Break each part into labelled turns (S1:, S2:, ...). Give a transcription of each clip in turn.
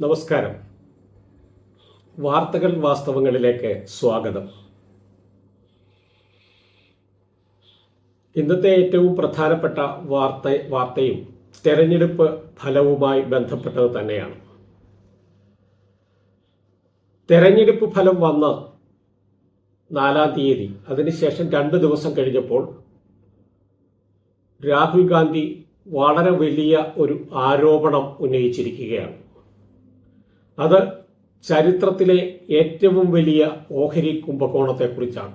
S1: നമസ്കാരം. വാർത്തകൾ വാസ്തവങ്ങളിലേക്ക് സ്വാഗതം. ഇന്നത്തെ ഏറ്റവും പ്രധാനപ്പെട്ട വാർത്ത വാർത്തയും തെരഞ്ഞെടുപ്പ് ഫലവുമായി ബന്ധപ്പെട്ടത് തന്നെയാണ്. തെരഞ്ഞെടുപ്പ് ഫലം വന്ന് നാലാം തീയതി അതിനുശേഷം രണ്ട് ദിവസം കഴിഞ്ഞപ്പോൾ രാഹുൽ ഗാന്ധി വളരെ വലിയ ഒരു ആരോപണം ഉന്നയിച്ചിരിക്കുകയാണ്. അത് ചരിത്രത്തിലെ ഏറ്റവും വലിയ ഓഹരി കുംഭകോണത്തെക്കുറിച്ചാണ്.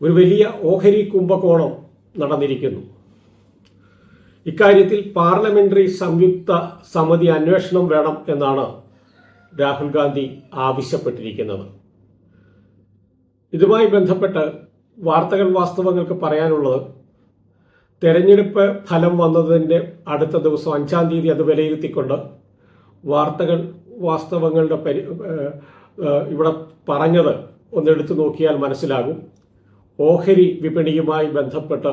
S1: ഒരു വലിയ ഓഹരി കുംഭകോണം നടന്നിരിക്കുന്നു. ഇക്കാര്യത്തിൽ പാർലമെന്ററി സംയുക്ത സമിതി അന്വേഷണം വേണം എന്നാണ് രാഹുൽ ഗാന്ധി ആവശ്യപ്പെട്ടിരിക്കുന്നത്. ഇതുമായി ബന്ധപ്പെട്ട് വാർത്തകൾ വാസ്തവങ്ങൾക്ക് പറയാനുള്ളത് തെരഞ്ഞെടുപ്പ് ഫലം വന്നതിന്റെ അടുത്ത ദിവസം അഞ്ചാം തീയതി അത് വിലയിരുത്തിക്കൊണ്ട് വാർത്തകൾ വാസ്തവങ്ങളുടെ പരി ഇവിടെ പറഞ്ഞത് ഒന്നെടുത്തു നോക്കിയാൽ മനസ്സിലാകും. ഓഹരി വിപണിയുമായി ബന്ധപ്പെട്ട്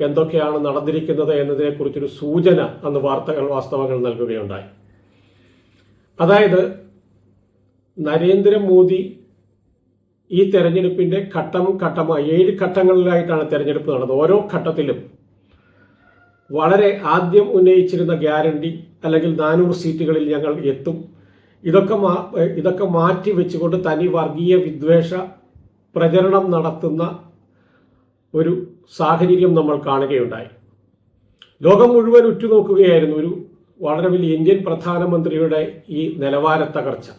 S1: എന്തൊക്കെയാണ് നടന്നിരിക്കുന്നത് എന്നതിനെക്കുറിച്ചൊരു സൂചന അന്ന് വാർത്തകൾ വാസ്തവങ്ങൾ നൽകുകയുണ്ടായി. അതായത് നരേന്ദ്രമോദി ഈ തെരഞ്ഞെടുപ്പിന്റെ ഘട്ടം ഘട്ടമായി ഏഴ് ഘട്ടങ്ങളിലായിട്ടാണ് തെരഞ്ഞെടുപ്പ് നടന്നത്. ഓരോ ഘട്ടത്തിലും വളരെ ആദ്യം ഉന്നയിച്ചിരുന്ന ഗ്യാരണ്ടി അല്ലെങ്കിൽ നാനൂറ് സീറ്റുകളിൽ ഞങ്ങൾ എത്തും. ഇതൊക്കെ മാ- ഇതൊക്കെ മാറ്റി വെച്ചുകൊണ്ട് തനി വർഗീയ വിദ്വേഷ പ്രചരണം നടത്തുന്ന ഒരു സാഹചര്യം നമ്മൾ കാണുകയുണ്ടായി. ലോകം മുഴുവൻ ഉറ്റുനോക്കുകയായിരുന്നു ഒരു വളരെ വലിയ ഇന്ത്യൻ പ്രധാനമന്ത്രിയുടെ ഈ നിലവാര തകർച്ച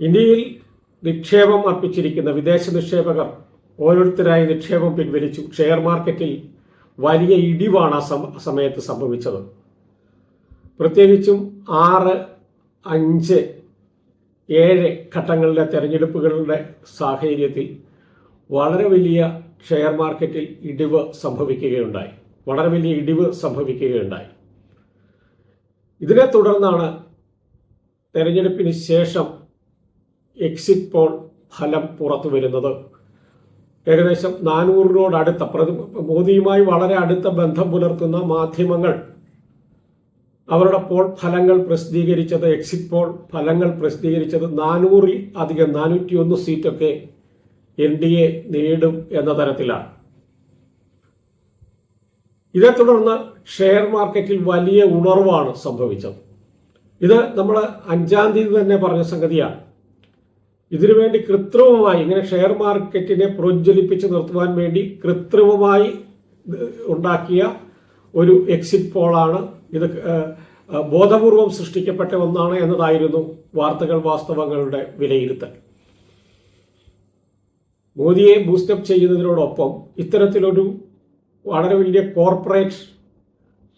S1: ഇന്ത്യയിൽ നിക്ഷേപം അർപ്പിച്ചിരിക്കുന്ന വിദേശ നിക്ഷേപകർ ഓരോരുത്തരായി നിക്ഷേപം പിൻവലിച്ചു. ഷെയർ മാർക്കറ്റിൽ വലിയ ഇടിവാണ് ആ സമ- സമയത്ത് സംഭവിച്ചത്. പ്രത്യേകിച്ചും ആറ് അഞ്ച് ഏഴ് ഘട്ടങ്ങളിലെ തെരഞ്ഞെടുപ്പുകളുടെ സാഹചര്യത്തിൽ വളരെ വലിയ ഷെയർ മാർക്കറ്റിൽ ഇടിവ് സംഭവിക്കുകയുണ്ടായി. വളരെ വലിയ ഇടിവ് സംഭവിക്കുകയുണ്ടായി. ഇതിനെ തുടർന്നാണ് തെരഞ്ഞെടുപ്പിന് ശേഷം എക്സിറ്റ് പോൾ ഫലം പുറത്തു വരുന്നത് ഏകദേശം നാനൂറിനോട് അടുത്ത പ്രതി- മോദിയുമായി വളരെ അടുത്ത ബന്ധം പുലർത്തുന്ന മാധ്യമങ്ങൾ. അവരുടെ പോൾ ഫലങ്ങൾ പ്രസിദ്ധീകരിച്ചത് എക്സിറ്റ് പോൾ ഫലങ്ങൾ പ്രസിദ്ധീകരിച്ചത് നാനൂറിൽ അധികം നാനൂറ്റി ഒന്ന് സീറ്റൊക്കെ എൻ ഡി എ നേടും എന്ന തരത്തിലാണ്. ഇതേ തുടർന്ന് ഷെയർ മാർക്കറ്റിൽ വലിയ ഉണർവാണ് സംഭവിച്ചത്. ഇത് നമ്മൾ അഞ്ചാം തീയതി തന്നെ പറഞ്ഞ സംഗതിയാണ്. ഇതിനുവേണ്ടി കൃത്രിമമായി ഇങ്ങനെ ഷെയർ മാർക്കറ്റിനെ പ്രോജ്വലിപ്പിച്ച് നിർത്തുവാൻ വേണ്ടി കൃത്രിമമായി ഉണ്ടാക്കിയ ഒരു എക്സിറ്റ് പോളാണ് ഇത് ബോധപൂർവം സൃഷ്ടിക്കപ്പെട്ട ഒന്നാണ് എന്നതായിരുന്നു വാർത്തകൾ വാസ്തവങ്ങളുടെ വിലയിരുത്തൽ. മോദിയെ ബൂസ്റ്റപ്പ് ചെയ്യുന്നതിനോടൊപ്പം ഇത്തരത്തിലൊരു വളരെ വലിയ കോർപ്പറേറ്റ്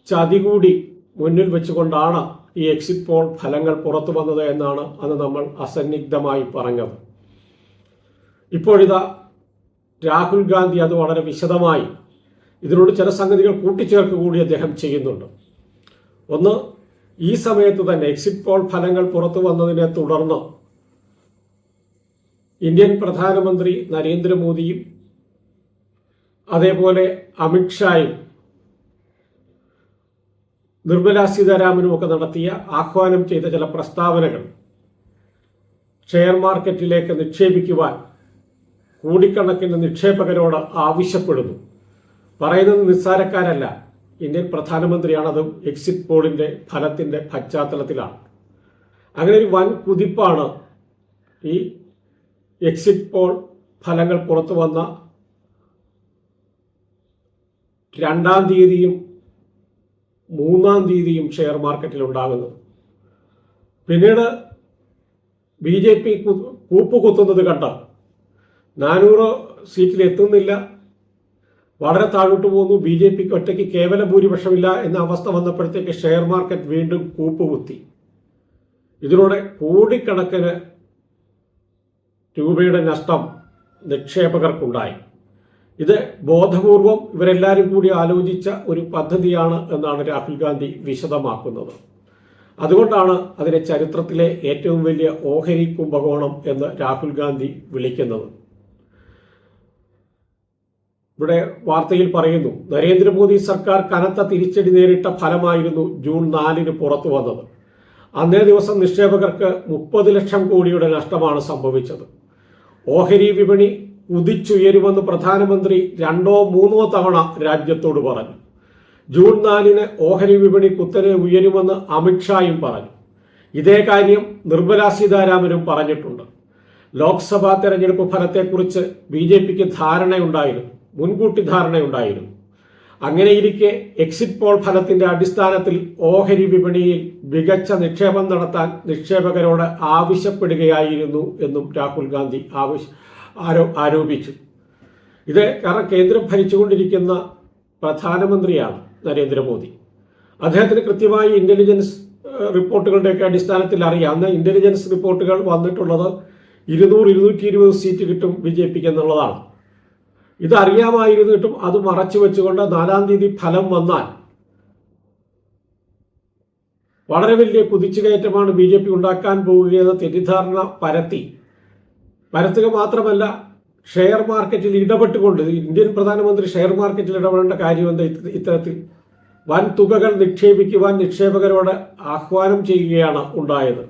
S1: ചതി കൂടി മുന്നിൽ വെച്ചുകൊണ്ടാണ് ഈ എക്സിറ്റ് പോൾ ഫലങ്ങൾ പുറത്തു വന്നത് എന്നാണ് അന്ന് നമ്മൾ അസന്നിഗ്ധമായി പറഞ്ഞത്. ഇപ്പോഴിതാ രാഹുൽ ഗാന്ധി അത് വളരെ വിശദമായി ഇതിനോട് ചില സംഗതികൾ കൂട്ടിച്ചേർക്ക് കൂടി അദ്ദേഹം ചെയ്യുന്നുണ്ട്. ഒന്ന് ഈ സമയത്ത് തന്നെ എക്സിറ്റ് പോൾ ഫലങ്ങൾ പുറത്തു വന്നതിനെ തുടർന്ന് ഇന്ത്യൻ പ്രധാനമന്ത്രി നരേന്ദ്രമോദിയും അതേപോലെ അമിത്ഷായും നിർമ്മല സീതാരാമനും ഒക്കെ നടത്തിയ ആഹ്വാനം ചെയ്ത ചില പ്രസ്താവനകൾ ഷെയർ മാർക്കറ്റിലേക്ക് നിക്ഷേപിക്കുവാൻ കോടിക്കണക്കിന് നിക്ഷേപകരോട് ആവശ്യപ്പെടുന്നു. പറയുന്നത് നിസ്സാരക്കാരല്ല. ഇന്ത്യൻ പ്രധാനമന്ത്രിയാണ് അതും എക്സിറ്റ് പോളിന്റെ ഫലത്തിന്റെ പശ്ചാത്തലത്തിലാണ്. അങ്ങനെ ഒരു വൻ കുതിപ്പാണ് ഈ എക്സിറ്റ് പോൾ ഫലങ്ങൾ പുറത്തു വന്ന രണ്ടാം തീയതിയും മൂന്നാം തീയതിയും ഷെയർ മാർക്കറ്റിൽ ഉണ്ടാകുന്നത് പിന്നീട് ബി ജെ പി കൂപ്പ് കുത്തുന്നത് കണ്ട നാനൂറ് സീറ്റിൽ എത്തുന്നില്ല വളരെ താഴോട്ട് പോകുന്നു ബി ജെ പിക്ക് ഒറ്റയ്ക്ക് കേവല ഭൂരിപക്ഷമില്ല എന്ന അവസ്ഥ വന്നപ്പോഴത്തേക്ക് ഷെയർ മാർക്കറ്റ് വീണ്ടും കൂപ്പ് കുത്തി ഇതിലൂടെ കോടിക്കണക്കിന് രൂപയുടെ നഷ്ടം നിക്ഷേപകർക്കുണ്ടായി. ഇത് ബോധപൂർവം ഇവരെല്ലാവരും കൂടി ആലോചിച്ച ഒരു പദ്ധതിയാണ് എന്നാണ് രാഹുൽ ഗാന്ധി വിശദമാക്കുന്നത്. അതുകൊണ്ടാണ് അതിനെ ചരിത്രത്തിലെ ഏറ്റവും വലിയ ഓഹരി കുംഭകോണം എന്ന് രാഹുൽ ഗാന്ധി വിളിക്കുന്നത്. ഇവിടെ വാർത്തയിൽ പറയുന്നു നരേന്ദ്രമോദി സർക്കാർ കനത്ത തിരിച്ചടി നേരിട്ട ഫലമായിരുന്നു ജൂൺ നാലിന് പുറത്തു വന്നത്. അന്നേ ദിവസം നിക്ഷേപകർക്ക് മുപ്പത് ലക്ഷം കോടിയുടെ നഷ്ടമാണ് സംഭവിച്ചത്. ഓഹരി വിപണി കുതിച്ചുയരുമെന്ന് പ്രധാനമന്ത്രി രണ്ടോ മൂന്നോ തവണ രാജ്യത്തോട് പറഞ്ഞു. ജൂൺ നാലിന് ഓഹരി വിപണി കുത്തനെ ഉയരുമെന്ന് അമിത്ഷായും പറഞ്ഞു. ഇതേ കാര്യം നിർമ്മല സീതാരാമനും പറഞ്ഞിട്ടുണ്ട്. ലോക്സഭാ തെരഞ്ഞെടുപ്പ് ഫലത്തെക്കുറിച്ച് ബി ജെ പിക്ക് ധാരണയുണ്ടായിരുന്നു മുൻകൂട്ടി ധാരണയുണ്ടായിരുന്നു. അങ്ങനെയിരിക്കെ എക്സിറ്റ് പോൾ ഫലത്തിന്റെ അടിസ്ഥാനത്തിൽ ഓഹരി വിപണിയിൽ മികച്ച നിക്ഷേപം നടത്താൻ നിക്ഷേപകരോട് ആവശ്യപ്പെടുകയായിരുന്നു എന്നും രാഹുൽ ഗാന്ധി ആവശ്യ ആരോ ആരോപിച്ചു. ഇത് കാരണം കേന്ദ്രം ഭരിച്ചുകൊണ്ടിരിക്കുന്ന പ്രധാനമന്ത്രിയാണ് നരേന്ദ്രമോദി. അദ്ദേഹത്തിന് കൃത്യമായി ഇന്റലിജൻസ് റിപ്പോർട്ടുകളുടെയൊക്കെ അടിസ്ഥാനത്തിൽ അറിയാം. അന്ന് ഇന്റലിജൻസ് റിപ്പോർട്ടുകൾ വന്നിട്ടുള്ളത് ഇരുന്നൂറ് ഇരുന്നൂറ്റി ഇരുപത് സീറ്റ് കിട്ടും ബി ജെ പിക്ക് എന്നുള്ളതാണ്. ഇത് അറിയാമായിരുന്നിട്ടും അത് മറച്ചു വെച്ചുകൊണ്ട് നാലാം തീയതി ഫലം വന്നാൽ വളരെ വലിയ കുതിച്ചുകയറ്റമാണ് ബി ജെ പി ഉണ്ടാക്കാൻ പോവുകയെന്ന തെറ്റിദ്ധാരണ പരത്തി പരത്തുക മാത്രമല്ല ഷെയർ മാർക്കറ്റിൽ ഇടപെട്ടുകൊണ്ട് ഇന്ത്യൻ പ്രധാനമന്ത്രി ഷെയർ മാർക്കറ്റിൽ ഇടപെടേണ്ട കാര്യമെന്താ ഇത്തരത്തിൽ വൻ തുകകൾ നിക്ഷേപിക്കുവാൻ നിക്ഷേപകരോട് ആഹ്വാനം ചെയ്യുകയാണ് ഉണ്ടായത്.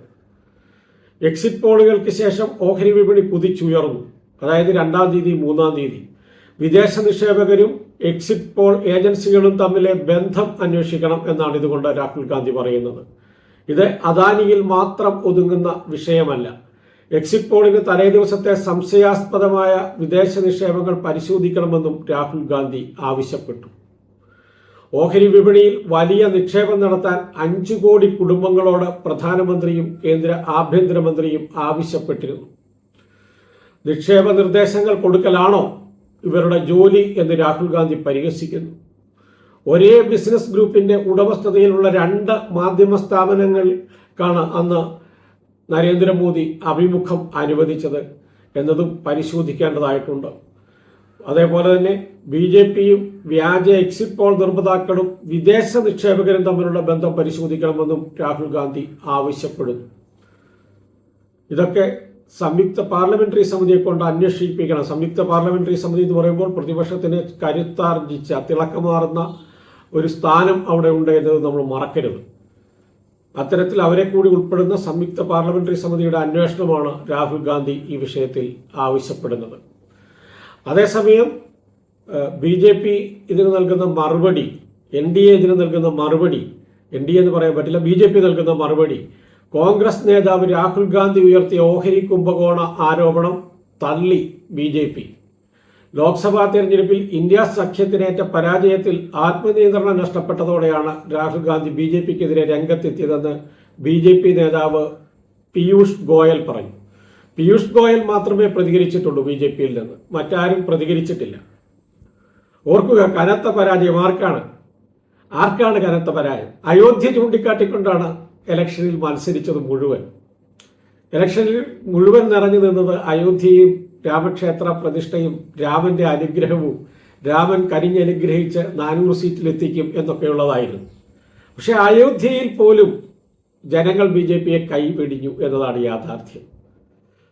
S1: എക്സിറ്റ് പോളുകൾക്ക് ശേഷം ഓഹരി വിപണി കുതിച്ചുയർന്നു. അതായത് രണ്ടാം തീയതി മൂന്നാം തീയതി. വിദേശ നിക്ഷേപകരും എക്സിറ്റ് പോൾ ഏജൻസികളും തമ്മിലെ ബന്ധം അന്വേഷിക്കണം എന്നാണ് ഇതുകൊണ്ട് രാഹുൽ ഗാന്ധി പറയുന്നത്. ഇത് അദാനിയിൽ മാത്രം ഒതുങ്ങുന്ന വിഷയമല്ല. എക്സിറ്റ് പോളിന് തലേ ദിവസത്തെ സംശയാസ്പദമായ വിദേശ നിക്ഷേപങ്ങൾ പരിശോധിക്കണമെന്നും രാഹുൽ ഗാന്ധി ആവശ്യപ്പെട്ടു. ഓഹരി വിപണിയിൽ വലിയ നിക്ഷേപം നടത്താൻ അഞ്ചു കോടി കുടുംബങ്ങളോട് പ്രധാനമന്ത്രിയും കേന്ദ്ര ആഭ്യന്തരമന്ത്രിയും ആവശ്യപ്പെട്ടിരുന്നു. നിക്ഷേപ നിർദ്ദേശങ്ങൾ കൊടുക്കലാണോ ഇവരുടെ ജോലി എന്ന് രാഹുൽ ഗാന്ധി പരിഹസിക്കുന്നു. ഒരേ ബിസിനസ് ഗ്രൂപ്പിന്റെ ഉടമസ്ഥതയിലുള്ള രണ്ട് മാധ്യമ സ്ഥാപനങ്ങൾക്കാണ് അന്ന് നരേന്ദ്രമോദി അഭിമുഖം അനുവദിച്ചത് എന്നതും പരിശോധിക്കേണ്ടതായിട്ടുണ്ട്. അതേപോലെ തന്നെ ബി ജെ പിയും വ്യാജ എക്സിറ്റ് പോൾ നിർമ്മാതാക്കളും വിദേശ നിക്ഷേപകരും തമ്മിലുള്ള ബന്ധം പരിശോധിക്കണമെന്നും രാഹുൽ ഗാന്ധി ആവശ്യപ്പെടുന്നു. ഇതൊക്കെ സംയുക്ത പാർലമെന്ററി സമിതിയെ കൊണ്ട് അന്വേഷിപ്പിക്കണം. സംയുക്ത പാർലമെന്ററി സമിതി എന്ന് പറയുമ്പോൾ പ്രതിപക്ഷത്തിന് കരുത്താർജിച്ച തിളക്കമാറുന്ന ഒരു സ്ഥാനം അവിടെ ഉണ്ട് എന്നത് നമ്മൾ മറക്കരുത്. അത്തരത്തിൽ അവരെ കൂടി ഉൾപ്പെടുന്ന സംയുക്ത പാർലമെന്ററി സമിതിയുടെ അന്വേഷണമാണ് രാഹുൽ ഗാന്ധി ഈ വിഷയത്തിൽ ആവശ്യപ്പെടുന്നത്. അതേസമയം ബി ജെ പി ഇതിന് നൽകുന്ന മറുപടി എൻ ഡി എ ഇതിന് നൽകുന്ന മറുപടി എൻ ഡി എ എന്ന് പറയാൻ പറ്റില്ല ബി ജെ പി നൽകുന്ന മറുപടി കോൺഗ്രസ് നേതാവ് രാഹുൽ ഗാന്ധി ഉയർത്തിയ ഓഹരി കുംഭകോണ ആരോപണം തള്ളി ബി ജെ പി. ലോക്സഭാ തെരഞ്ഞെടുപ്പിൽ ഇന്ത്യ സഖ്യത്തിനേറ്റ പരാജയത്തിൽ ആത്മനിയന്ത്രണം നഷ്ടപ്പെട്ടതോടെയാണ് രാഹുൽ ഗാന്ധി ബി ജെ പിക്കെതിരെ രംഗത്തെത്തിയതെന്ന് ബി ജെ പി നേതാവ് പീയൂഷ് ഗോയൽ പറഞ്ഞു. പീയൂഷ് ഗോയൽ മാത്രമേ പ്രതികരിച്ചിട്ടുള്ളൂ ബി ജെ പിയിൽ നിന്ന്. മറ്റാരും പ്രതികരിച്ചിട്ടില്ല. ഓർക്കുക കനത്ത പരാജയം ആർക്കാണ്? ആർക്കാണ് കനത്ത പരാജയം? അയോധ്യ ചൂണ്ടിക്കാട്ടിക്കൊണ്ടാണ് ഇലക്ഷനിൽ മത്സരിച്ചത് മുഴുവൻ. ഇലക്ഷനിൽ മുഴുവൻ നിറഞ്ഞു നിന്നത് അയോധ്യയും രാമക്ഷേത്ര പ്രതിഷ്ഠയും രാമന്റെ അനുഗ്രഹവും രാമൻ കരിഞ്ഞനുഗ്രഹിച്ച് നാനൂറ് സീറ്റിലെത്തിക്കും എന്നൊക്കെയുള്ളതായിരുന്നു. പക്ഷെ അയോധ്യയിൽ പോലും ജനങ്ങൾ ബി ജെ പിയെ കൈപിടിഞ്ഞു എന്നതാണ് യാഥാർത്ഥ്യം.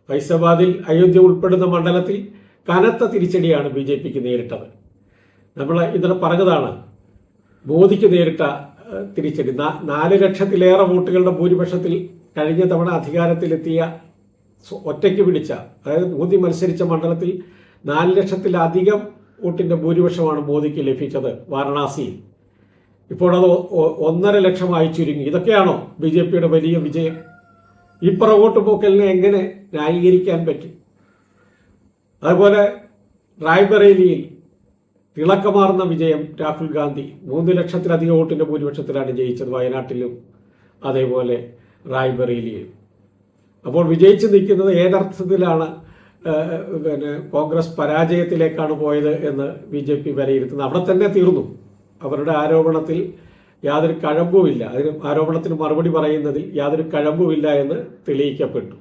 S1: ഫൈസാബാദിൽ അയോധ്യ ഉൾപ്പെടുന്ന മണ്ഡലത്തിൽ കനത്ത തിരിച്ചടിയാണ് ബി ജെ പിക്ക് നേരിട്ടത്. നമ്മൾ ഇന്നലെ പറഞ്ഞതാണ് മോദിക്ക് നേരിട്ട തിരിച്ചടി. നാല് ലക്ഷത്തിലേറെ വോട്ടുകളുടെ ഭൂരിപക്ഷത്തിൽ കഴിഞ്ഞ തവണ അധികാരത്തിലെത്തിയ ഒറ്റയ്ക്ക് പിടിച്ച അതായത് മോദി മത്സരിച്ച മണ്ഡലത്തിൽ നാല് ലക്ഷത്തിലധികം വോട്ടിന്റെ ഭൂരിപക്ഷമാണ് മോദിക്ക് ലഭിച്ചത് വാരണാസിയിൽ. ഇപ്പോഴത് ഒന്നര ലക്ഷമായി ചുരുങ്ങി. ഇതൊക്കെയാണോ ബി ജെ പിയുടെ വലിയ വിജയം? ഈ പുറകോട്ട് പോക്കലിനെ എങ്ങനെ ന്യായീകരിക്കാൻ പറ്റും? അതുപോലെ റായ്ബറേലിയിൽ തിളക്കമാർന്ന വിജയം രാഹുൽ ഗാന്ധി. മൂന്ന് ലക്ഷത്തിലധികം വോട്ടിന്റെ ഭൂരിപക്ഷത്തിലാണ് ജയിച്ചത് വയനാട്ടിലും അതേപോലെ റായ്ബറേലിയിലും. അപ്പോൾ വിജയിച്ച് നിൽക്കുന്നത് ഏതർത്ഥത്തിലാണ് പിന്നെ കോൺഗ്രസ് പരാജയത്തിലേക്കാണ് പോയത് എന്ന് ബി ജെ പി വിലയിരുത്തുന്നത്. അവിടെ തന്നെ തീർന്നു. അവരുടെ ആരോപണത്തിൽ യാതൊരു കഴമ്പുമില്ല. അതിന് ആരോപണത്തിന് മറുപടി പറയുന്നതിൽ യാതൊരു കഴമ്പുമില്ല എന്ന് തെളിയിക്കപ്പെട്ടു.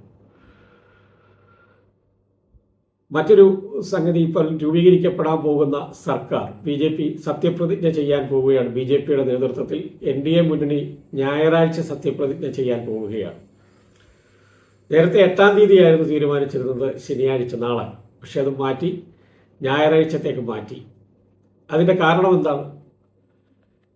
S1: മറ്റൊരു സംഗതി ഇപ്പോൾ രൂപീകരിക്കപ്പെടാൻ പോകുന്ന സർക്കാർ. ബി ജെ പി സത്യപ്രതിജ്ഞ ചെയ്യാൻ പോവുകയാണ്. ബി ജെ പിയുടെ നേതൃത്വത്തിൽ എൻ ഡി എ മുന്നണി ഞായറാഴ്ച സത്യപ്രതിജ്ഞ ചെയ്യാൻ പോവുകയാണ്. നേരത്തെ എട്ടാം തീയതിയായിരുന്നു തീരുമാനിച്ചിരുന്നത് ശനിയാഴ്ച നാളെ. പക്ഷെ അത് മാറ്റി ഞായറാഴ്ചത്തേക്ക് മാറ്റി. അതിന്റെ കാരണം എന്താണ്?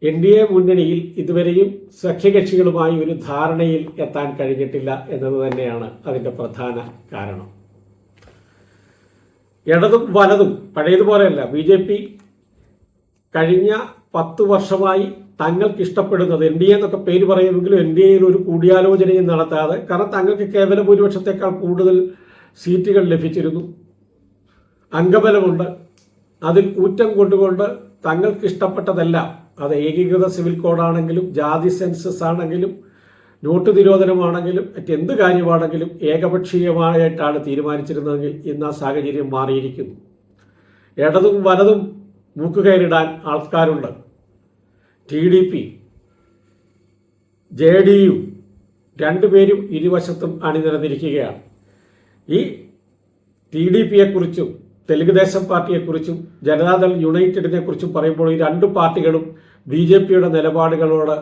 S1: എൻ ഡി എ മുന്നണിയിൽ ഇതുവരെയും സഖ്യകക്ഷികളുമായി ഒരു ധാരണയിൽ എത്താൻ കഴിഞ്ഞിട്ടില്ല എന്നത് തന്നെയാണ് അതിന്റെ പ്രധാന കാരണം. ഇടതും വലതും പഴയതുപോലെയല്ല ബി ജെ പി കഴിഞ്ഞ പത്ത് വർഷമായി തങ്ങൾക്ക് ഇഷ്ടപ്പെടുന്നത് എൻ ഡി എ എന്നൊക്കെ പേര് പറയുമെങ്കിലും എൻ ഡി എയിൽ ഒരു കൂടിയാലോചനയും നടത്താതെ കാരണം തങ്ങൾക്ക് കേവല ഭൂരിപക്ഷത്തെക്കാൾ കൂടുതൽ സീറ്റുകൾ ലഭിച്ചിരുന്നു. അംഗബലമുണ്ട്. അതിൽ ഊറ്റം കൊണ്ടുകൊണ്ട് തങ്ങൾക്ക് ഇഷ്ടപ്പെട്ടതെല്ലാം അത് ഏകീകൃത സിവിൽ കോഡാണെങ്കിലും ജാതി സെൻസസ് ആണെങ്കിലും നോട്ട് നിരോധനമാണെങ്കിലും മറ്റെന്ത് കാര്യമാണെങ്കിലും ഏകപക്ഷീയമായിട്ടാണ് തീരുമാനിച്ചിരുന്നതെങ്കിൽ ഇന്ന് ആ സാഹചര്യം മാറിയിരിക്കുന്നു. ഇടതും വലതും മൂക്കുകയറിടാൻ ആൾക്കാരുണ്ട്. T D P J D U രണ്ടുപേരും ഇരുവശത്തും അണിനിരന്നിരിക്കുകയാണ്. ഈ ടി ഡി പിയെക്കുറിച്ചും തെലുങ്ക് ദേശം പാർട്ടിയെക്കുറിച്ചും ജനതാദൾ യുണൈറ്റഡിനെ കുറിച്ചും പറയുമ്പോൾ ഈ രണ്ട് പാർട്ടികളും ബി ജെ പിയുടെ നിലപാടുകളോട്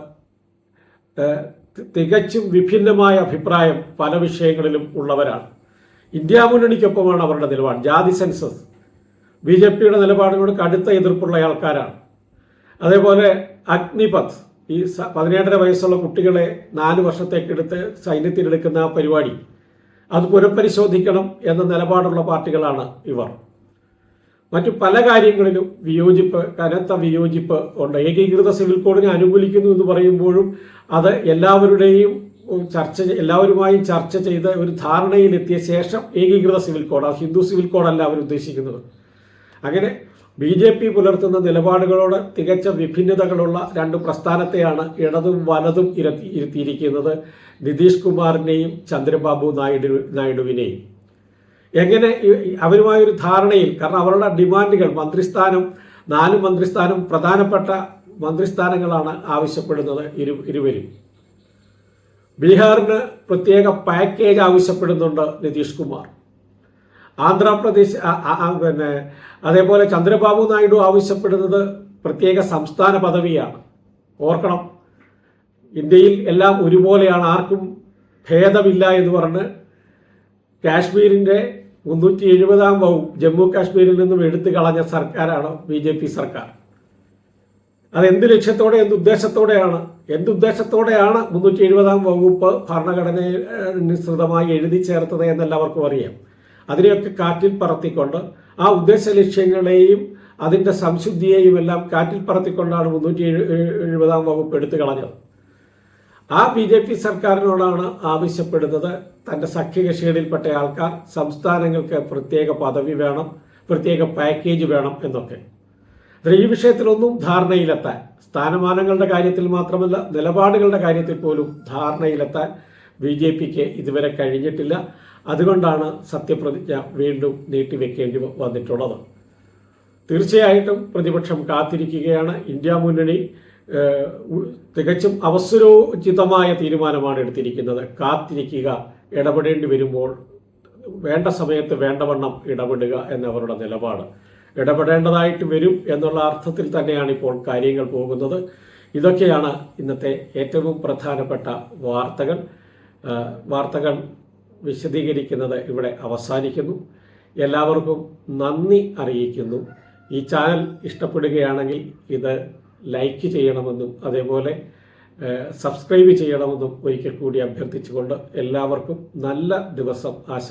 S1: തികച്ചും വിഭിന്നമായ അഭിപ്രായം പല വിഷയങ്ങളിലും ഉള്ളവരാണ്. ഇന്ത്യ മുന്നണിക്കൊപ്പമാണ് അവരുടെ നിലപാട്. ജാതി സെൻസസ്. ബി ജെ പിയുടെ നിലപാടിനോട് കടുത്ത എതിർപ്പുള്ള ആൾക്കാരാണ്. അതേപോലെ അഗ്നിപത് ഈ പതിനേഴര വയസ്സുള്ള കുട്ടികളെ നാല് വർഷത്തേക്കെടുത്ത് സൈന്യത്തിലെടുക്കുന്ന ആ പരിപാടി. അത് പുനഃപരിശോധിക്കണം എന്ന നിലപാടുള്ള പാർട്ടികളാണ് ഇവർ. മറ്റു പല കാര്യങ്ങളിലും വിയോജിപ്പ് കനത്ത വിയോജിപ്പ് ഉണ്ട്. ഏകീകൃത സിവിൽ കോഡിനെ അനുകൂലിക്കുന്നു എന്ന് പറയുമ്പോഴും അത് എല്ലാവരുടെയും ചർച്ച എല്ലാവരുമായും ചർച്ച ചെയ്ത് ഒരു ധാരണയിലെത്തിയ ശേഷം ഏകീകൃത സിവിൽ കോഡ് ഹിന്ദു സിവിൽ കോഡല്ല അവർ ഉദ്ദേശിക്കുന്നത് അങ്ങനെ ബി ജെ പി പുലർത്തുന്ന നിലപാടുകളോട് തികച്ച വിഭിന്നതകളുള്ള രണ്ട് പ്രസ്ഥാനത്തെയാണ് ഇടതും വലതും ഇരത്തി ഇരുത്തിയിരിക്കുന്നത് നിതീഷ് കുമാറിനെയും ചന്ദ്രബാബു നായിഡു നായിഡുവിനെയും. എങ്ങനെ അവരുമായൊരു ധാരണയിൽ കാരണം അവരുടെ ഡിമാൻഡുകൾ മന്ത്രിസ്ഥാനം നാല് മന്ത്രിസ്ഥാനം പ്രധാനപ്പെട്ട മന്ത്രിസ്ഥാനങ്ങളാണ് ആവശ്യപ്പെടുന്നത് ഇരു ഇരുവരും. ബീഹാറിന് പ്രത്യേക പാക്കേജ് ആവശ്യപ്പെടുന്നുണ്ട് നിതീഷ് കുമാർ. ആന്ധ്രാപ്രദേശ് പിന്നെ അതേപോലെ ചന്ദ്രബാബു നായിഡു ആവശ്യപ്പെടുന്നത് പ്രത്യേക സംസ്ഥാന പദവിയാണ്. ഓർക്കണം ഇന്ത്യയിൽ എല്ലാം ഒരുപോലെയാണ് ആർക്കും ഭേദമില്ല എന്ന് പറഞ്ഞ് കാശ്മീരിന്റെ മുന്നൂറ്റി എഴുപതാം വകുപ്പ് ജമ്മു കാശ്മീരിൽ നിന്നും എടുത്തു കളഞ്ഞ സർക്കാരാണ് ബി ജെ പി സർക്കാർ. അത് എന്ത് ലക്ഷ്യത്തോടെ എന്ത് ഉദ്ദേശത്തോടെയാണ്? എന്ത് ഉദ്ദേശത്തോടെയാണ് മുന്നൂറ്റി എഴുപതാം വകുപ്പ് ഭരണഘടനയിൽ ഏഹ്, അനുസൃതമായി എഴുതി ചേർത്തത് എന്നെല്ലാവർക്കും അറിയാം. അതിനെയൊക്കെ കാറ്റിൽ പറത്തിക്കൊണ്ട് ആ ഉദ്ദേശ ലക്ഷ്യങ്ങളെയും അതിന്റെ സംശുദ്ധിയെയും എല്ലാം കാറ്റിൽ പറത്തിക്കൊണ്ടാണ് മുന്നൂറ്റി എഴു എഴുപതാം വകുപ്പ് എടുത്തു കളഞ്ഞത്. ആ ബി ജെ പി സർക്കാരിനോടാണ് ആവശ്യപ്പെടുന്നത് തന്റെ സഖ്യകക്ഷികളിൽപ്പെട്ട ആൾക്കാർ സംസ്ഥാനങ്ങൾക്ക് പ്രത്യേക പദവി വേണം പ്രത്യേക പാക്കേജ് വേണം എന്നൊക്കെ. ഈ വിഷയത്തിലൊന്നും ധാരണയിലെത്താൻ സ്ഥാനമാനങ്ങളുടെ കാര്യത്തിൽ മാത്രമല്ല നിലപാടുകളുടെ കാര്യത്തിൽ പോലും ധാരണയിലെത്താൻ ബി ജെ പിക്ക് ഇതുവരെ കഴിഞ്ഞിട്ടില്ല. അതുകൊണ്ടാണ് സത്യപ്രതിജ്ഞ വീണ്ടും നീട്ടിവെക്കേണ്ടി വന്നിട്ടുള്ളത്. തീർച്ചയായിട്ടും പ്രതിപക്ഷം കാത്തിരിക്കുകയാണ്. ഇന്ത്യ മുന്നണി തികച്ചും അവസരോചിതമായ തീരുമാനമാണ് എടുത്തിരിക്കുന്നത്. കാത്തിരിക്കുക ഇടപെടേണ്ടി വരുമ്പോൾ വേണ്ട സമയത്ത് വേണ്ടവണ്ണം ഇടപെടുക എന്നവരുടെ നിലപാട്. ഇടപെടേണ്ടതായിട്ട് വരും എന്നുള്ള അർത്ഥത്തിൽ തന്നെയാണ് ഇപ്പോൾ കാര്യങ്ങൾ പോകുന്നത്. ഇതൊക്കെയാണ് ഇന്നത്തെ ഏറ്റവും പ്രധാനപ്പെട്ട വാർത്തകൾ. വാർത്തകൾ വിശദീകരിക്കുന്നത് ഇവിടെ അവസാനിക്കുന്നു. എല്ലാവർക്കും നന്ദി അറിയിക്കുന്നു. ഈ ചാനൽ ഇഷ്ടപ്പെടുകയാണെങ്കിൽ ഇത് ലൈക്ക് ചെയ്യണമെന്നും അതേപോലെ സബ്സ്ക്രൈബ് ചെയ്യണമെന്നും ഒരിക്കൽ കൂടി അഭ്യർത്ഥിച്ചുകൊണ്ട് എല്ലാവർക്കും നല്ല ദിവസം ആശ